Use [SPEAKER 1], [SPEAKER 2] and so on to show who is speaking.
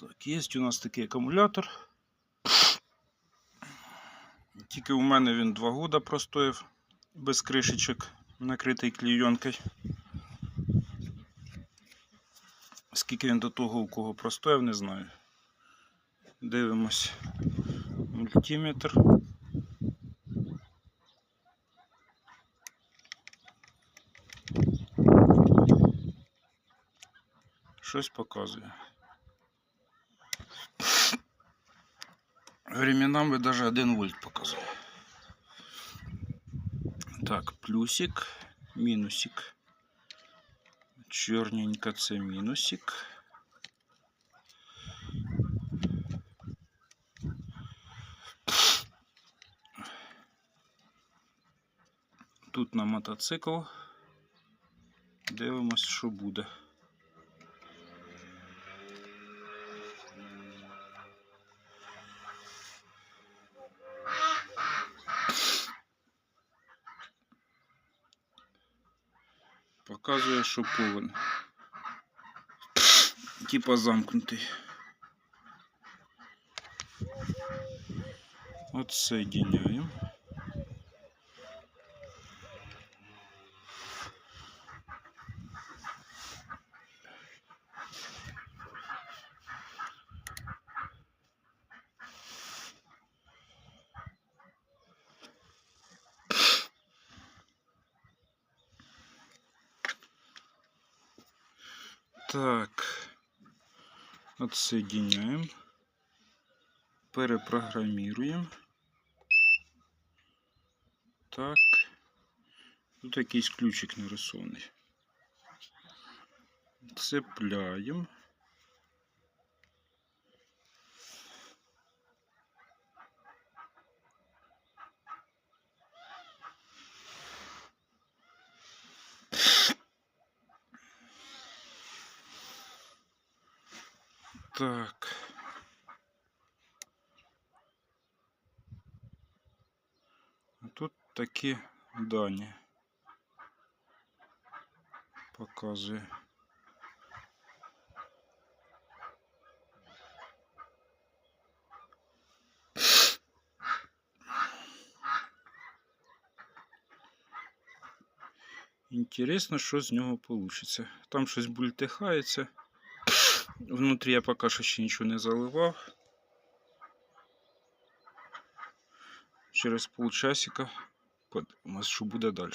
[SPEAKER 1] Так, є у нас такий акумулятор. Тільки у мене він 2 года простояв без кришечок, накритий клійонкою. Скільки він до того у кого простояв, не знаю. Дивимось. Мультиметр. Щось показує. Временами даже 1 вольт показує. Так, плюсик, мінусик. Чорненько це мінусик. Тут на мотоцикл. Дивимось, що буде. Показує, що повен. Типа замкнутий. От Так. Отсоединяем. Перепрограммируем. Так. Тут якийсь ключик нарисований. Цепляємо. Так. Тут такі дані показує. Інтересно, що з нього вийде. Там щось бультихається. Внутрі я поки що ще нічого не заливав. Через полчасика подивимось, що буде далі.